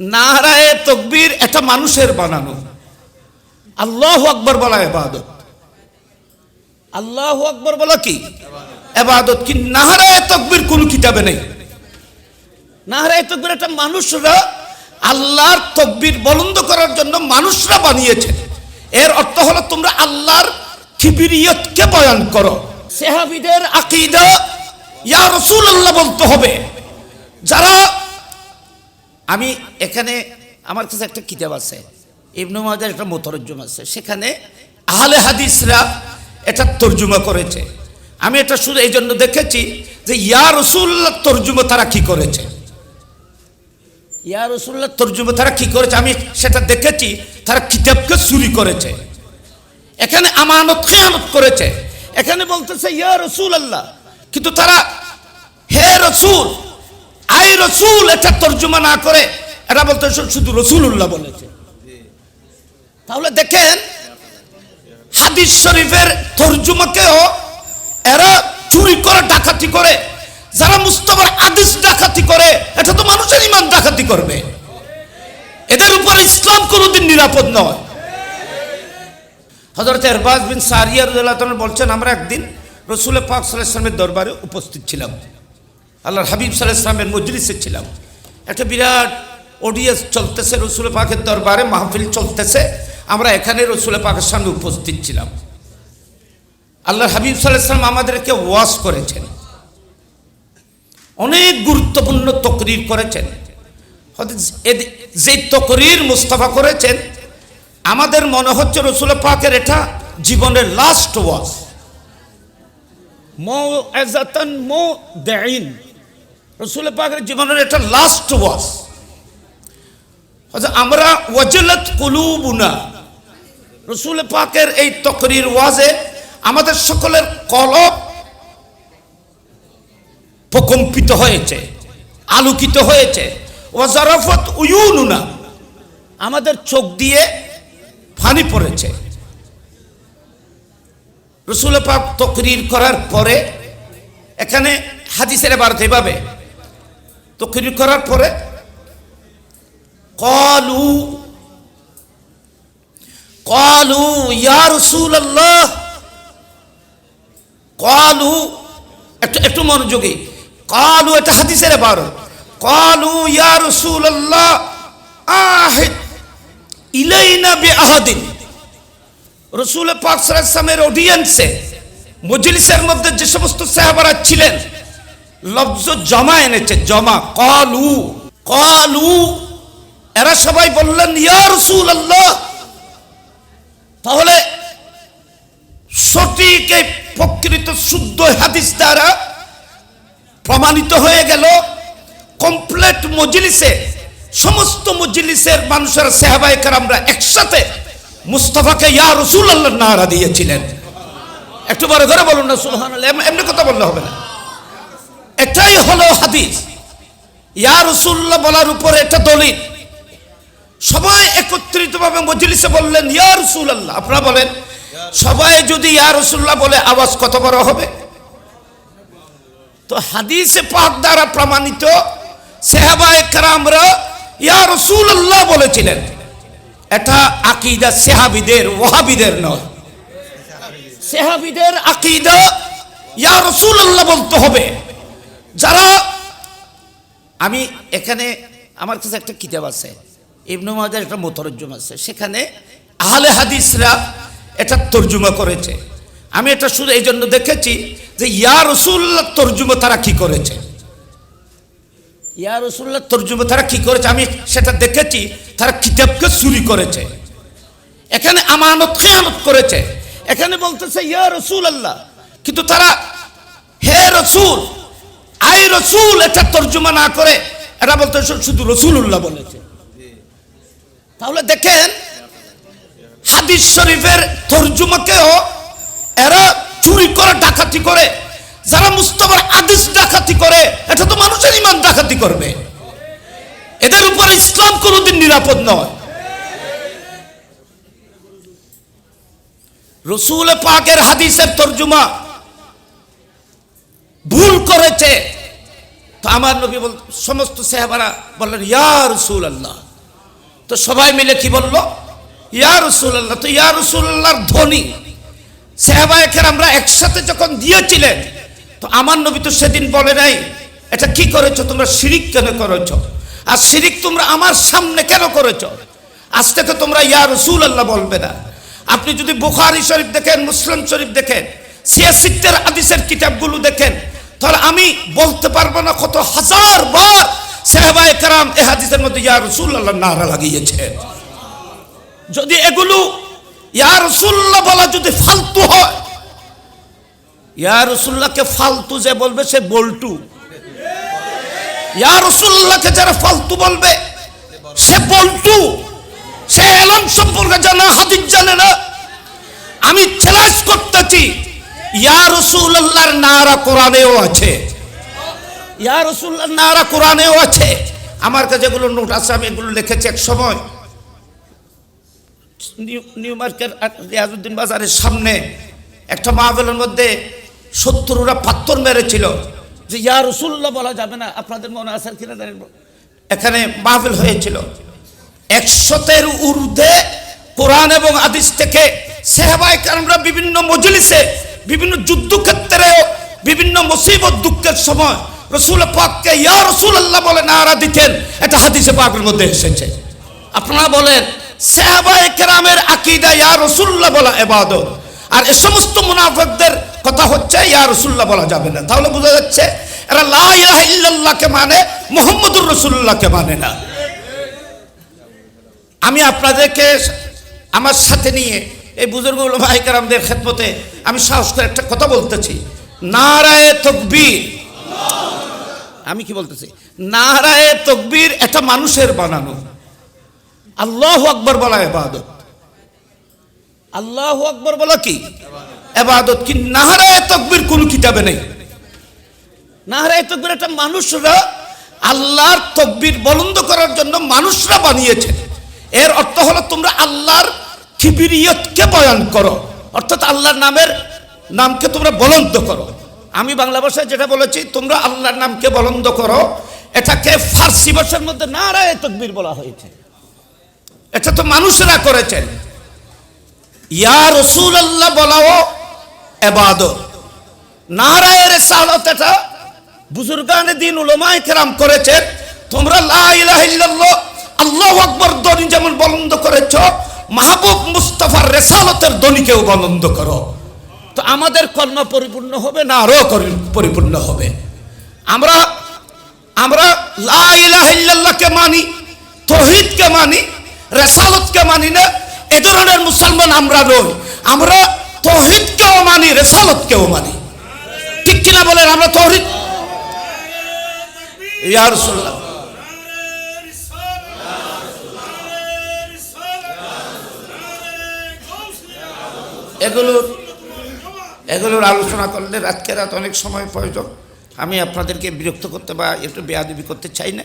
নারায়ে তকবীর এটা মানুষের বানানো। আল্লাহ আকবর বলা এবাদত আল্লাহ আকবর বলা কি? এবাদত কি নাহারায় তকবীর কোন কিতাবে নেই। নাহারায় তকবীর এটা মানুষরা আল্লাহর তকবীর বলন্দ করার জন্য মানুষরা বানিয়েছে এর অর্থ হলো তোমরা আল্লাহর খিবিরিয়তকে বয়ান করো। সেহাবিদের আকিদা, ইয়া রসুল আল্লাহ বলতে হবে। যারা আমি এখানে আমার কাছে একটা কিতাব আছে। ইবনু মাজার একটা মোতরজ্জম আছে। সেখানে আহলে হাদিসরা এটা তর্জমা করেছে। আমি এটা শুধু এই জন্য দেখেছি যে, ইয়া রসুল্লাহ তর্জমা তারা কি করেছে? ইয়া রসুল্লাহ তর্জমা তারা কি করেছে? আমি সেটা দেখেছি, তারা কিতাবকে চুরি করেছে। এখানে আমানত, খেয়ানত করেছে। এখানে বলতেছে, ইয়া রসুল আল্লাহ কিন্তু তারা, হে রসুল আই রসুল, এটা তর্জমা না করে এরা বলতে শুধু রসুল্লাহ বলেছে। তাহলে দেখেন, হাদিস শরীফের তর্জমাকেও এরা চুরি করে, ডাকাতি করে। যারা মুস্তফার আদিস ডাকাতি করে, এটা তো মানুষের ইমান ডাকাতি করবে। এদের উপর ইসলাম কোনোদিন নিরাপদ নয়। হজরত এরবাজ বিন সারিয়া রুল্লাহ বলছেন, আমরা একদিন রসুল পাক সাল্লামের দরবারে উপস্থিত ছিলাম। আল্লাহর হাবিব সাল্লামের মজলিসে ছিলাম। একটা বিরাট অডিয়েন্স চলতেছে রসুল পাকের দরবারে, মাহফিল চলতেছে। আমরা এখানে রসুল পাকের সামনে উপস্থিত ছিলাম। আল্লাহর হাবিব সাল্লাম আমাদেরকে ওয়াশ করেছেন। অনেক গুরুত্বপূর্ণ তকরির করেছেন। যে তকরির মুস্তাফা করেছেন, আমাদের মনে হচ্ছে রসুল পাকের এটা জীবনের লাস্ট ওয়াশ মো মো রসুল পাকের জীবনের এটা লাস্ট ওয়াজ আমরা ওয়াজলত কুলুবুনা। রসুল পাকের এই তকরির ওয়াজে আমাদের সকলের কলব প্রকম্পিত হয়েছে, আলোকিত হয়েছে। ওয়াজারফত উয়ুনুনা। আমাদের চোখ দিয়ে ফানি পড়েছে। রসুল পাক তকরির করার পরে এখানে হাদিসের এবার এভাবে তকরির করার পরে কলু কলু, ইয়া রসুল আল্লাহ কলু, একটু একটু মনোযোগী। কলু, এটা হাদিসের এবার কলু, ইয়া রসুল আল্লাহ আহিদ ইলাইনা বে আহাদিন রসুল পাক সালামের অডিয়েন্সে মজলিসের মধ্যে যে সমস্ত সাহাবারা ছিলেন লফজ জমা এনেছে, জমা, কলু কলু। এরা সবাই বললেন, ইয়া আল্লাহ তাহলে সঠিক এই প্রকৃত শুদ্ধ হাদিস দ্বারা প্রমাণিত হয়ে গেল কমপ্লিট মজলিসে, সমস্ত মজলিসের মানুষের সেহাবাই আমরা একসাথে মুস্তফাকে ইয়া রসুল আল্লাহ নারা দিয়েছিলেন। একটু বড় করে বলুন না সুলহান এমনি কথা বললে হবে না। এটাই হলো হাদিস। ইয়া রসুল্লাহ বলার উপর এটা দলিল। সবাই একত্রিতভাবে মজলিসে বললেন, ইয়া রসুল আল্লাহ আপনারা বলেন, সবাই যদি ইয়া রসুল্লাহ বলে, আওয়াজ কত বড় হবে? তো হাদিসে পাক দ্বারা প্রমাণিত সেহাবা একরামরা ইয়া রসুল আল্লাহ বলেছিলেন। এটা আকিদা সেহাবিদের ওহাবিদের নয়। সেহাবিদের আকিদা ইয়া রসুল আল্লাহ বলতে হবে। যারা, আমি এখানে আমার কাছে একটা কিতাব আছে, ইবনু মাজার একটা মোতরজ্জম আছে, সেখানে আহলে হাদিসরা এটা তর্জমা করেছে। আমি এটা শুধু এই জন্য দেখেছি যে, ইয়া রসুল্লাহ তর্জমা তারা কি করেছে? ইয়া রসুল্লাহ তর্জমা তারা কি করেছে? আমি সেটা দেখেছি, তারা কিতাবকে চুরি করেছে। এখানে আমানত খেয়ানত করেছে। এখানে বলতেছে, ইয়া রসুল আল্লাহ কিন্তু তারা, হে রসুল আই রসুল, এটা তর্জমা না করে, এটা বলতে শুধু রসুল্লাহ বলেছে। তাহলে দেখেন, হাদিস শরীফের তর্জমাকেও এরা চুরি করে, ডাকাতি করে। যারা মুস্তফার আদিস ডাকাতি করে, এটা তো মানুষের ইমান ডাকাতি করবে। এদের উপর ইসলাম কোনোদিন নিরাপদ নয়। রসুল পাকের হাদিসের তর্জমা ভুল করেছে। তো আমার নবী বল, সমস্ত সাহেবারা বললেন, ইয়া রসুল আল্লাহ তো সবাই মিলে কি বলল? ইয়া রসুল্লাহ তো ইয়া রসুল্লাহর ধ্বনি। সেহবায়কের আমরা একসাথে যখন দিয়েছিলেন, তো আমার নবী তো সেদিন বলে নাই, এটা কি করেছ? তোমরা শিরিক কেন করেছ? আর শিরিক তোমরা আমার সামনে কেন করেছ? আজ থেকে তোমরা ইয়া রসুল আল্লাহ বলবে না। আপনি যদি বুখারি শরীফ দেখেন, মুসলিম শরীফ দেখেন সিয়াসিত্তের আদিসের কিতাবগুলো দেখেন। তাহলে আমি বলতে পারব না কত হাজার বার সেহবায় কারাম এ হাদিসের মধ্যে, ইয়া রসুল আল্লাহ নারা লাগিয়েছে। যদি এগুলো, ইয়া রসুল্লাহ বলা যদি ফালতু হয়, ইয়া রসুল্লাহকে ফালতু যে বলবে, সে বল্টু। ইয়া রসুল্লাহকে যারা ফালতু বলবে, সে বল্টু। সে এলম সম্পর্কে জানে, হাদিস জানে না। আমি চ্যালেঞ্জ করতেছি ইয়া রসুল্লাহর নারা কোরআনেও আছে। ইয়া রসুল্লাহর নারা কোরআনেও আছে। আমার কাছে যেগুলো নোট আছে, আমি এগুলো লিখেছি এক সময়। নিউ মার্কেট আর বাজারের সামনে একটা মাহফিলের মধ্যে শত্রুরা পাত্তর মেরেছিল। যে ইয়া রসুল্লাহ বলা যাবে না, আপনাদের মনে আছে কিনা জানেন এখানে মাহফিল হয়েছিল। একশতের ঊর্ধ্বে কোরআন এবং আদিস থেকে সেহবাই কারণরা বিভিন্ন মজলিসে বিভিন্ন যুদ্ধক্ষেত্রেও বিভিন্ন মুসিবত, দুঃখের সময় রসুল পাককে, ইয়া রসুল আল্লাহ বলে নারা দিতেন। এটা হাদিসে পাকের মধ্যে এসেছে। আপনারা বলেন, সাহাবায়ে কেরামের আকীদা, ইয়া রাসূলুল্লাহ বলা ইবাদত। আর এই সমস্ত মুনাফিকদের কথা হচ্ছে, ইয়া রাসূলুল্লাহ বলা যাবে না। তাহলে বোঝা যাচ্ছে, এরা ইল্লাল্লাহকে মানে মুহাম্মদুর রাসূলুল্লাহকে মানে না। আমি আপনাদেরকে আমার সাথে নিয়ে এই বুজুর্গ ভাই কারামদের খেদমতে আমি সাহস করে একটা কথা বলতেছি। নারায়ে তকবীর। আমি কি বলতেছি? নারায়ে তকবীর এটা মানুষের বানানো। আল্লাহ আকবর বলা এবাদত আল্লাহ আকবর বলা কি? এবাদত কি নাহারায় তকবীর কোন কিতাবে নেই। নাহারায় তকবীর একটা মানুষরা আল্লাহর তকবীর বলন্দ করার জন্য মানুষরা বানিয়েছে। এর অর্থ হলো তোমরা আল্লাহর খিবিরিয়তকে বয়ান করো। অর্থাৎ আল্লাহর নামের নামকে তোমরা বলন্দ করো। আমি বাংলা ভাষায় যেটা বলেছি, তোমরা আল্লাহর নামকে বলন্দ করো। এটাকে ফার্সি ভাষার মধ্যে নারায় তকবীর বলা হয়েছে। এটা তো মানুষেরা করেছেন। ইয়া রসুল আল্লাহ বলাও এবাদত। নারায়ের সালত এটা বুজুর্গানে দিন উলমায় কেরাম করেছেন। তোমরা লা ইলাহা ইল্লাল্লাহ, আল্লাহু আকবার ধ্বনি যেমন বলন্দ করেছ মাহবুব মুস্তাফার রেসালতের ধ্বনিকেও বলন্দ করো। তো আমাদের কর্ম পরিপূর্ণ হবে না করি- পরিপূর্ণ হবে। আমরা আমরা লা ইলাহা ইল্লাল্লাহকে মানি, তহিদকে মানি, রেসালতকে মানি না, এ ধরনের মুসলমান আমরা নই। আমরা তৌহিদকেও মানি, রেসালতকেও মানি। ঠিক কিনা বলেন আমরা তৌহিদ? ইয়া এগুলোর এগুলোর আলোচনা করলে রাতকে রাত অনেক সময় প্রয়োজন। আমি আপনাদেরকে বিরক্ত করতে বা একটু বেয়াদবি করতে চাই না।